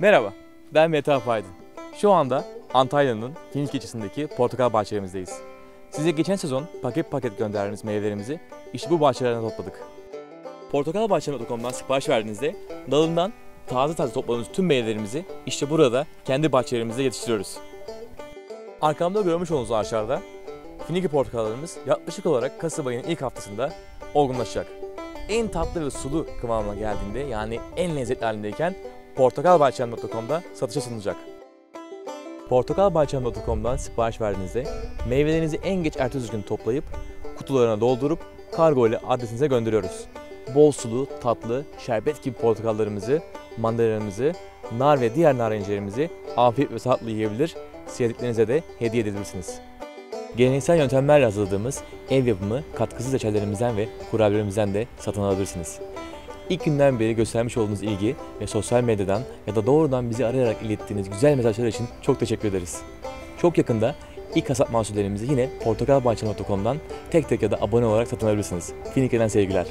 Merhaba, ben Mete Apaydın. Şu anda Antalya'nın Finlik ilçesindeki portakal bahçemizdeyiz. Size geçen sezon paket paket gönderdiğimiz meyvelerimizi işte bu bahçelerden topladık. Portakalbahçe.com'dan sipariş verdiğinizde dalından taze taze topladığımız tüm meyvelerimizi işte burada kendi bahçelerimizde yetiştiriyoruz. Arkamda görmüş olduğunuz ağaçlarda Finiki portakallarımız yaklaşık olarak Kasım ayının ilk haftasında olgunlaşacak. En tatlı ve sulu kıvamına geldiğinde yani en lezzetli halindeyken portakalbahçem.com'da satışa sunulacak. Portakalbahçem.com'dan sipariş verdiğinizde meyvelerinizi en geç ertesi gün toplayıp kutularına doldurup kargo ile adresinize gönderiyoruz. Bol sulu, tatlı, şerbet gibi portakallarımızı, mandalinalarımızı, nar ve diğer narencilerimizi afiyet ve sağlıklı yiyebilir, sevdiklerinize de hediye edebilirsiniz. Geleneksel yöntemlerle hazırladığımız ev yapımı katkısız reçellerimizden ve kurabiyelerimizden de satın alabilirsiniz. İlk günden beri göstermiş olduğunuz ilgi ve sosyal medyadan ya da doğrudan bizi arayarak ilettiğiniz güzel mesajlar için çok teşekkür ederiz. Çok yakında ilk hasat mahsullerimizi yine portakalbahçe.com'dan tek tek ya da abone olarak satın alabilirsiniz. Finike'den sevgiler.